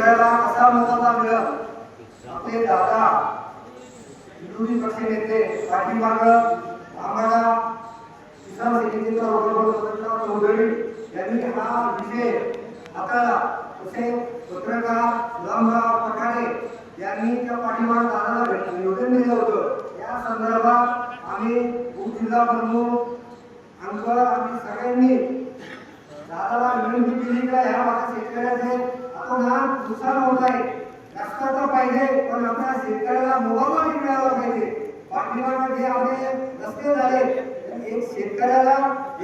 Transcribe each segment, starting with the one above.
शेतकऱ्याला असा मोबदला मिळत आपले दादा विरोधी पक्ष नेते पाठीमाग आम्हाला किसान समितीचा रोजगार चौधरी यांनी हा विषय हाताळला. तसे पत्रकार रामराव पठारे यांनी त्या पाठीमाग दादाला भेट निवेदन दिलं होतं. या संदर्भात आम्ही उपजिल्हा प्रमुख आमचं आम्ही सगळ्यांनी दादाला विनंती केली का ह्या माझ्या शेतकऱ्याचे आपण हा नुकसान होत आहे. जास्त तर पाहिजे पण आपल्या शेतकऱ्याला मोबाईल मिळाला पाहिजे पाठीमागे जे आपले रस्ते झाले एक शेतकऱ्याला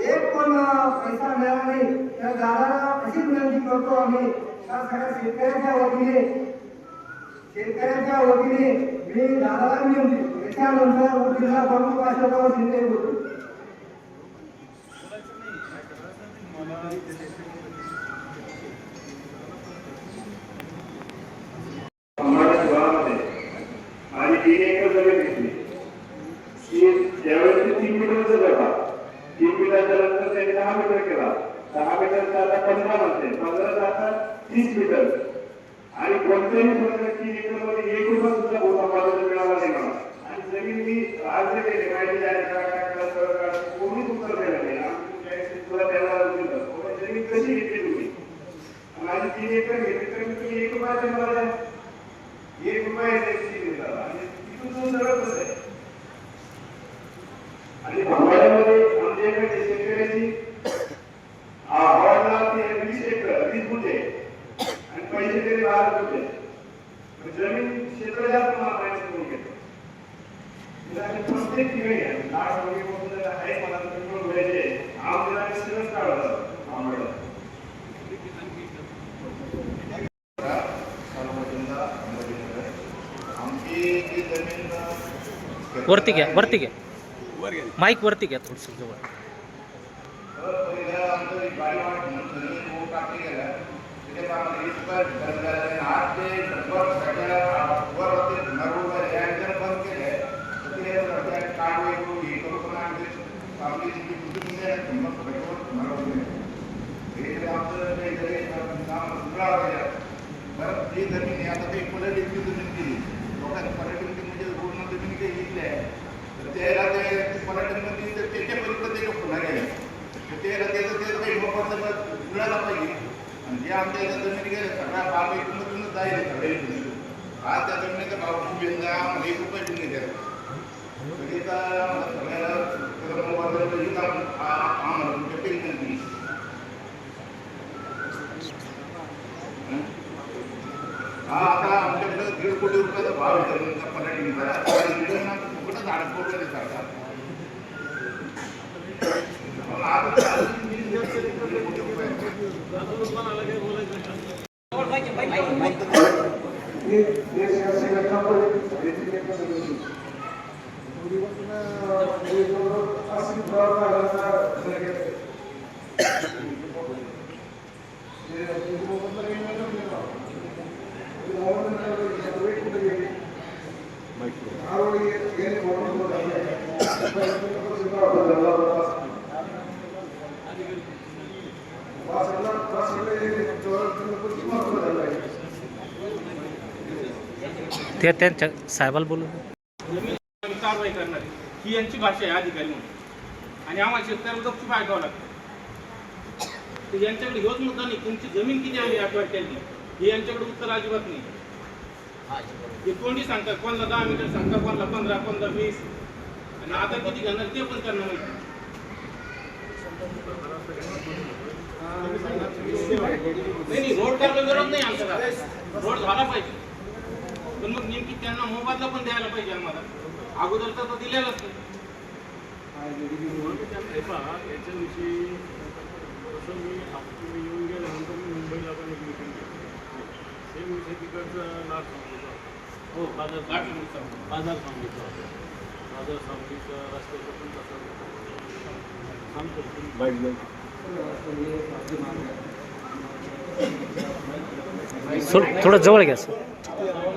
एक पण पैसा मिळाला नाही. तर दादाला अशी विनंती करतो आम्ही का सगळ्या शेतकऱ्याच्या वतीने शेतकऱ्यांच्या वतीने मी दादाला विनंती त्याच्यानंतर जिल्हा प्रमुख अशोकराव शिंदे बोलतो आम्हाला गावामध्ये आणि तीन एकर जमीन घेतली ती ज्यावेळेस ती तीन मीटरचं गटा तीन मीटरच्या नंतर त्यांनी दहा मीटर केला. दहा मीटरचा आता पंधरा म्हणते पंधराचा आता तीस मीटर. आणि कोणत्याही प्रकारे तीन एक रुपया सुद्धा भूमा बाजूला मिळाला नाही मला आणि जरी मी आज केली माहिती आहे कोणीच उत्तर दिलं नाही. आम्ही तुला द्यायला दिलं पण जमीन कशी घेतली तुम्ही? माझी तीन एकर घेतली तर मी तुम्ही एक रुपयाचे मला एक रुपया आणि तिथून तो सरळ कसं आहे. आणि भंगारामध्ये आमच्याकडे शेतकऱ्याची हवाला ते वीस गुंठे आणि पैसे तरी बारा गुंठे मग जमीन क्षेत्र जास्त माहिती करून घेतो. म्हणजे प्रत्येक ठिकाणी वगैरे आहे मला काढलं वरती घ्या वरती घ्या. माईक वरती घ्या थोडस जवळ. पहिलं आमचं एक म्हणून टाकली गेला. हे आमचं जरी बरं जमीन आता ते पर्यटनची जमीन दिली लोकांनी पर्यटनची म्हणजे पूर्ण जमीन काही घेतली आहे तर त्याला ते पर्यटनमध्ये तर त्याच्या पर्यंत ते पुन्हा गेले तर त्याला त्याचं ते काही मोफत मिळायला पाहिजे आणि जे आमच्या इथं जमीन गेले सगळ्या बाग एकूणच जाईल सगळे आज त्या जमिनीचा भाव खूप बिंदा आम्हाला एक रुपये बिंदी द्या म्हणजे का आम्हाला सगळ्याला त्याला मोबाईल ही काम आ- आ- आम्हाला तुमच्या पेन्शन दिली हा आता आमच्याकडे दीड कोटी रुपयाचा भाव आहे जमिनीचा पर्यटनचा आणि मिळून आमचं फुकटच झाड फोडलं ते सरकार पण आता अजून तीन दिवस तरी दीड कोटी रुपये ते त्यांच्या साहेबाला बोलू कारवाई करणार ही यांची भाषा आहे अधिकारी म्हणून. आणि आम्हाला शेतकऱ्याला गपचूप ऐकावं लागतं. तर यांच्याकडे हेच मुद्दा नाही तुमची जमीन किती आली आठवड्यात हे यांच्याकडे उत्तर अजिबात नाही. हे कोणी सांगतात? कोणाला दहा मीटर सांगतात कोणाला पंधरा पंधरा वीस. आणि आता किती घेणार ते पण त्यांना माहिती नाही. नाही रोड करायला विरोध नाही आमचा रोड झाला पाहिजे. पण मग नेमकी त्यांना मोबदला पण द्यायला पाहिजे आम्हाला. अगोदर तर दिलेलाच नाही. हे पहा याच्याविषयी तसं मी तुम्ही येऊन गेल्यानंतर मी मुंबईला पण एक मिटिंग घेतली सेम विषय तिकडचा लाट सांगितला. हो बाजार. बाजार सांगितला. बाजार सांगलीचा रस्त्याचं पण तसं सांगतो. थोडं जवळ घ्या सर.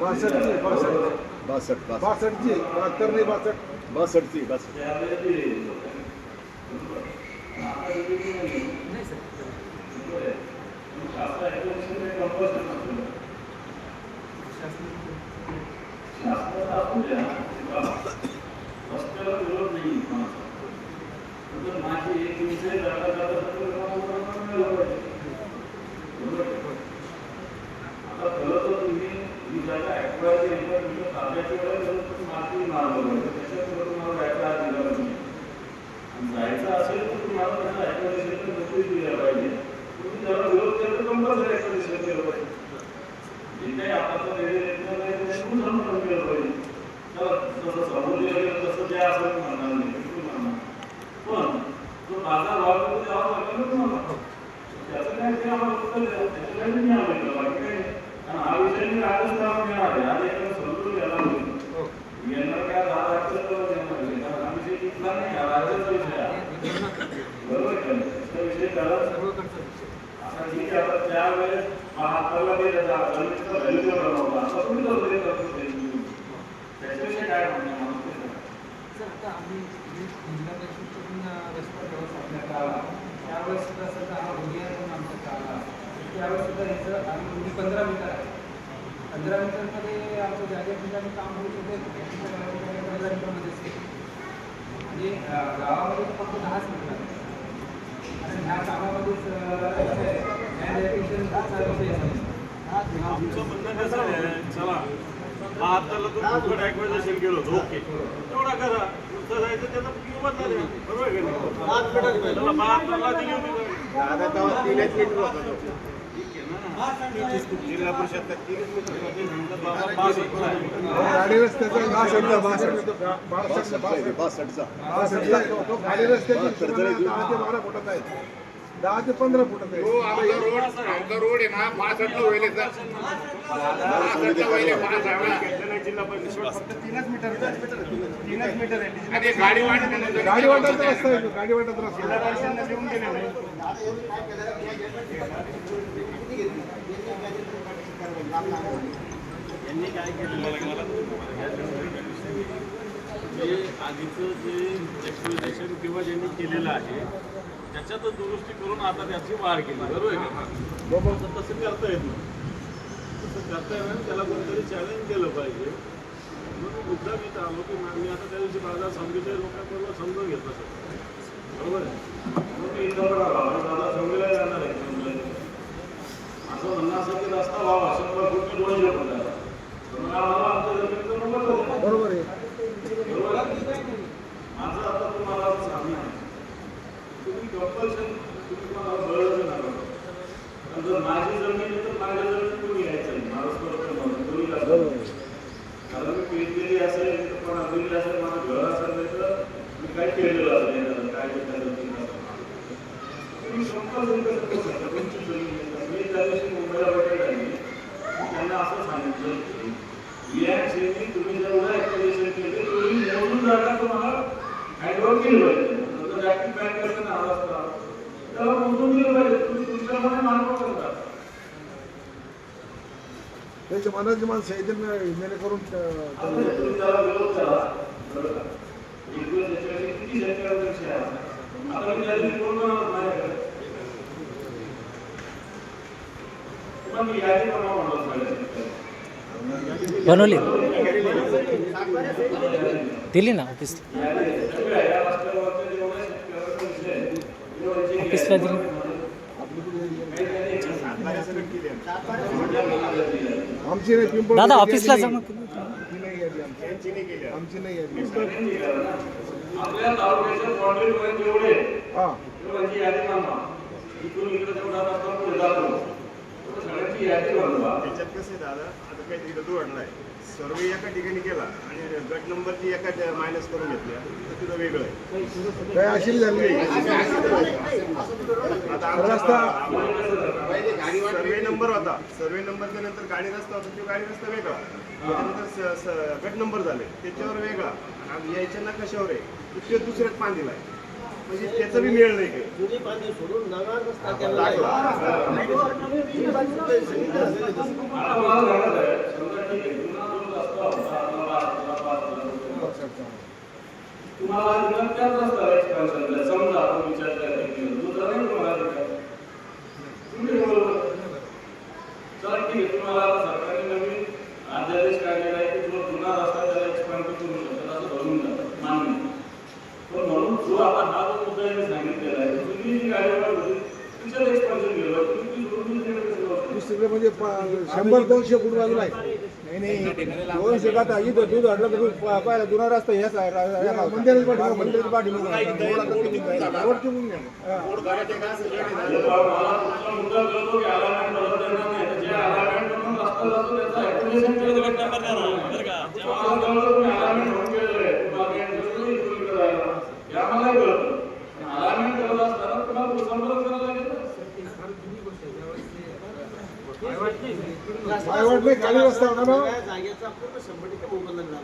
बासष्टची बासष्ट. बासष्ट बासष्टची बहात्तर नाही बासष्ट. बासष्टची बासष्ट. মাটি নিচে দাদা দাদা করে आपल्याला ते त्याचा सर बनवला आम्ही तुम्ही जिल्हा परिषदकडून रस्ता व्यवस्थापनात आला त्यावेळेस सुद्धा सध्या हा उद्या पण आमच्यात आला त्यावेळेस सुद्धा याचं आम्ही पंधरा मीटर आहे पंधरा मीटरमध्ये आमचं जागे ठिकाणी काम होऊ शकते पंधरा मीटरमध्ये म्हणजे गावामध्ये फक्त दहाच मीटर आणि ह्या कामामध्येच आमचं म्हणणं कसं आहे चला बहात्तरला तो फुकट ॲक्वायझेशन केलं होतं ओके. तेवढा करा. नुसतं जायचं त्याचा किंमत नाही. बरोबर आहे का नाही? त्याला बहात्तरला दिली होती जिल्हा परिषद गाडी रस्त्याचा बासष्टचा बासष्ट बासष्ट. बासष्ट बासष्टचा बासष्टचा तो खाली रस्त्याची तुलना दहा ते बारा फुटात आहे दहा ते पंधरा फुटात आहे. तो आमचा रोड आमचा रोड आहे ना पासष्टला होईल सर पासष्टला होईल पासष्टला जिल्हा परिषद आणि गाडी वाट म्हणून गाडी वाटायचा रस्ता आहे तो, गाडी रस्ता आहे. देऊन गेले नाही. यांनी काय मला जे आधीचं जे एक्सप्लोजेशन किंवा ज्यांनी केलेलं आहे त्याच्यातच दुरुस्ती करून आता त्याची वाढ केली बरोबर आहे का? बाबा तसं करता येत नाही. तसं करता येणार त्याला कोणतरी चॅलेंज केलं पाहिजे. म्हणून मुद्दा मी आलो की मी आता त्या दिवशी बाजार समितीच्या लोकांबरोबर समजून घेतलं सर बरोबर आहे? म्हणून मी जाणार आहे. असं म्हणणं असं की रस्ता व्हावा शंभर फूट दोनशे फूट आम्हाला आमच्या जमिनीचं नंबर द्या. बरोबर आहे बरोबर आहे? माझं आता तुम्हाला असं सांगणं आहे तुम्ही कंपल्शन तुम्ही मला बळच नका आणि जर माझी जमीन आहे तर माझ्या जमीन कोणी यायचं नाही. मला स्पष्ट म्हणून तुम्ही कारण मी पेरलेली असेल तर पण असेल माझं घर असेल नाही तर मी काय केलेलं असेल? काय केलेलं तुम्ही कंपल्शन कसं करू शकता तुमची जमीन आहे तर. मी त्या दिवशी मुंबईला भेटायला आली मी त्यांना असं सांगितलं की या क्षणी तुम्ही जेवढं ऍक्टिव्हेशन केले तुम्ही मोजून जागा तुम्हाला हँडओव्हर केली पाहिजे जर ऍक्टिव्ह बँक करताना आला असता त्याला मोजून दिलं पाहिजे तुम्ही तुमच्याप्रमाणे मानव करता त्याच्या मनाची माणसं आहे मेले करून आपण तुम्ही त्याला विरोध करा बरं का? एक दिवस याच्यासाठी किती शेतकऱ्यांचा विषय आहे आता मी त्या दिवशी कोण बनवत माझ्याकडे पण मी यादी बनवा म्हणत माझ्या शेतकऱ्यांना. बनवली दिली ना ऑफिस यादी सगळ्या या रस्त्यावरचे जेवढे शेतकऱ्यांचा विषय आहे, तेवढे जे ऑफिसला दिली आमची नाही पिंपळ दादा ऑफिसला जमा ती नाही. गेली आमची आमची. नाही हा. यादी यादी बनवा त्याच्यात कसं आहे दादा? आता काही तिकडे दुरडला आहे सर्वे एका ठिकाणी केला आणि गट नंबरची एका मायनस करून घेतल्या तर तिथं वेगळं आहे. काय अशी झाली? रस्ता सर्वे नंबर होता. सर्वे नंबरच्या नंतर गाडी रस्ता होता. तो गाडी रस्ता वेगळा. स- गट नंबर झाले. त्याच्यावर वेगळा. आणि आम्ही यायच्या नकाशावर आहे? तो ते दुसऱ्यात पान दिलाय म्हणजे त्याचं बी मिळलं नाही काही. जुनी पाणी सोडून नवा रस्ता. आता मला सांगत आहे, समजा ठीक आहे, जुना जो रस्ता होता, आपला पाच- आपला पाच किलोमीटर. तुम्हाला जुना त्याच रस्त्याला समजा आपण विचार की दुसरा नाही तुम्हाला तुम्ही बरोबर. चला ठीक आहे, तुम्हाला आता सरकारने नवीन अध्यादेश काढलेला आहे की जो जुना रस्ता त्याला एक्सपांड करू शकतात असं मान्य पण म्हणून जो आता हा जो मुद्दा यांनी सांगितलेला आहे जी होती तिच्यात एक्सपान्शन केलं तुम्ही ती दुसरीकडे म्हणजे शंभर दोनशे फूट बाजूला आहे. का आता इथं दूध अडलं तर प- पाहिला जुना रस्ता आहे मंदिराची पाठी पाठी रोड चिकून हा. मला तुमचा मुद्दा कळतो की alignment बरोबर येणार नाही. तर जे alignment मधून रस्ता जातो त्याचा activation केलं तर गट number देणार, बरं का? जे मला कळलं तुम्ही alignment होऊन गेलेलं आहे. तुम्हाला काही interest नाही इकडून इकडे जायला. हे आम्हालाही कळतं. पण alignment करत असताना तुम्हाला भूसंपादन करावं लागेल ना. पायवाट नाही खाली रस्ता होता ना या जागेचा पूर्ण शंभर टक्के उल्लंघन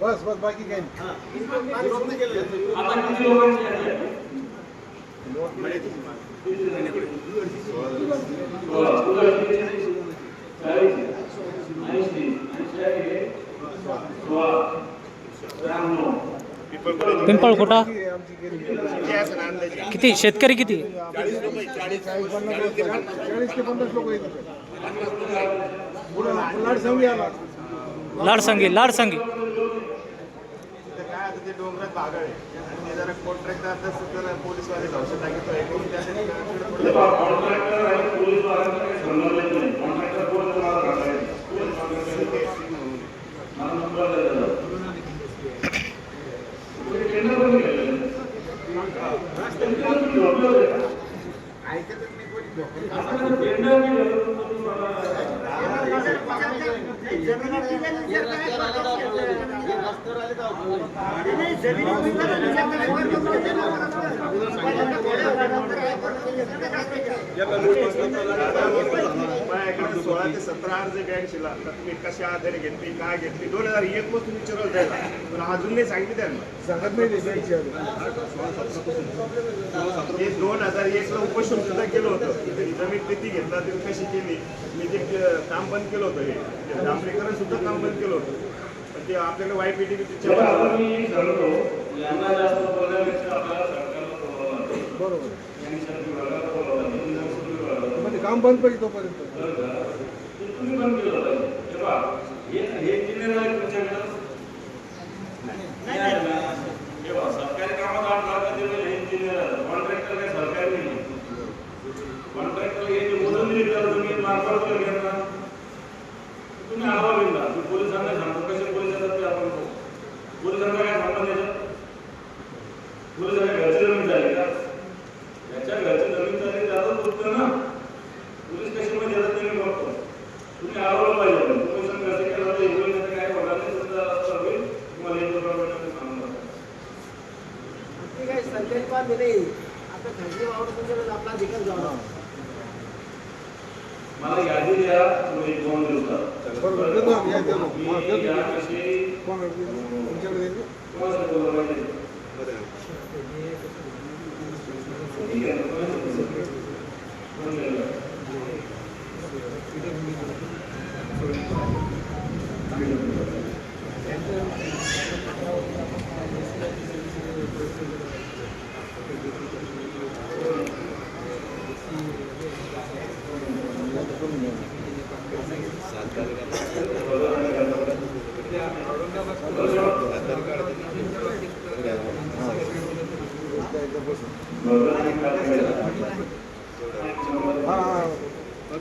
बस बस बाकी काही नाही हा. सोळा. पिंपळकोटा किती आहे? चाळीस. किती असं ना अंदाजे? किती शेतकरी किती चाळीस पन्नास लोक चाळीस पोलीसवाले पन्नास लोक येतात पुढे लाड सांगू आला लाड सांगे लाड सांगे तिथं काय आता ते डोंगरात भागाळ आहे आणि ते जरा कॉन्ट्रॅक्टर तसं जरा पोलीसवाले जाऊ टाकीतो हे करून त्यासाठी म्हणजे बा- कॉन्ट्रॅक्टर आणि पोलीस वाल्यांचा काही संबंधच नाही. कॉन्ट्रॅक्टर कोण तुम्हाला सांगायचं? पोलीस कॉन्ट्रॅक्टर मला नंबर द्यायचा जातो. तुम्ही टेंडर पण केलेलं आहे. टेंडर तुम्ही झोपलेलं आहे का? आता टेंडर नाही झालं तर तुम्ही मला- हे रस्त्यावर आले तर आपण- हे रस्त्यावर आले तर आपण- माझ्याकडे सोळा ते सतरा अर्ज बँक शिला तर तुम्ही कशा आधारे घेतली काय घेतली दोन हजार एक पासून विचारलं द्यायला पण अजून नाही सांगितलं त्यांना. सांगत नाही ते. हे दोन हजार एकला उपोषण सुद्धा केलं होतं. की ही जमीन किती घेतला तुम्ही कशी केली? मी ते काम बंद केलं होतं हे. ते डांबरीकरण सुद्धा काम बंद केलं होतं. पण ते आपल्याकडे वाय पी आपल्याला लागेल. बरोबर. काम बंद पाहिजे तोपर्यंत. हे तुमच्याकडं. नाही सरकारी कामात आठ लाख दिले हे engineer आहे. Contractor काही सरकारी नाही. Contractor हे जे मोजून दिली त्याला तुम्ही मार्फत जर घेतला, तुम्ही आढावा घेऊन जा. मी पोलिसांना सांगतो कसे पोलीस येतात ते आपण बघू. पोलिसांना काय संबंध याच्यात? पोलिसांना घरची जमीन झाली का त्याच्या घरची जमीन झाली त्याचाच उत्तर ना पोलीस कशी मध्ये येतात ते मी बघतो तुम्ही आढळलं पाहिजे पण. पोलिसांनी कसं केलं तर इकडून येतं काय होणार नाही तुमचा रस्ता होईल तुम्हाला एक दोन मिनिटात सांगून जातो. ते काही सरकारी बांधले नाही आता खाजगी वावर तुमच्याकडे आपला अधिकार जावा मला यादी द्या तुम्ही एक दोन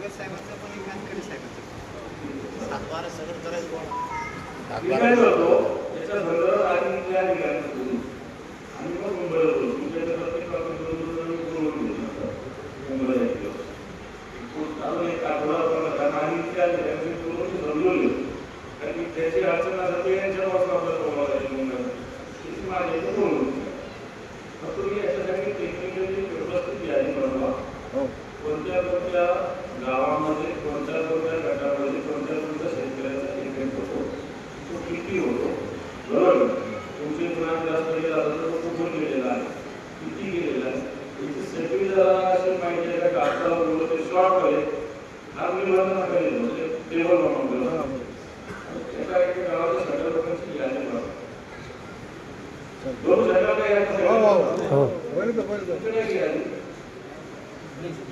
साहेबांचं पण काम करायचं.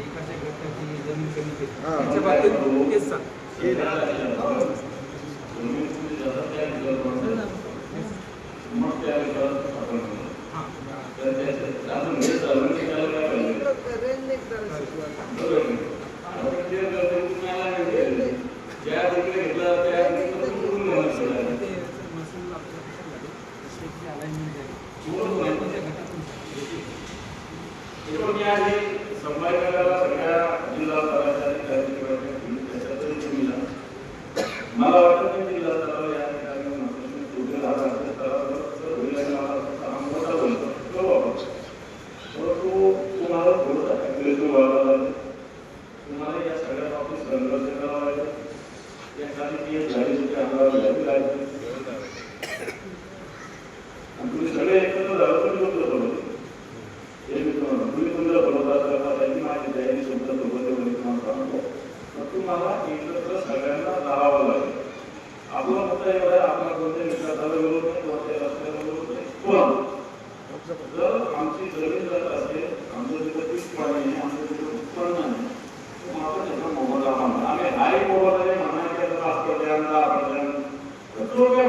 एकाच्या घटकाची जमीन कमी केली. त्याच्या बाबतीत मुकेश सांग. Hello. Äh, पण जर आमची जमीन जात असेल आमचं तिथं पीक पाणी आमचं तिथं उत्पन्न नाही तर आपण त्याचा मोबदला मागणार आम्ही हाय मोबदला म्हणायचं असतो द्या आपल्याला तो काय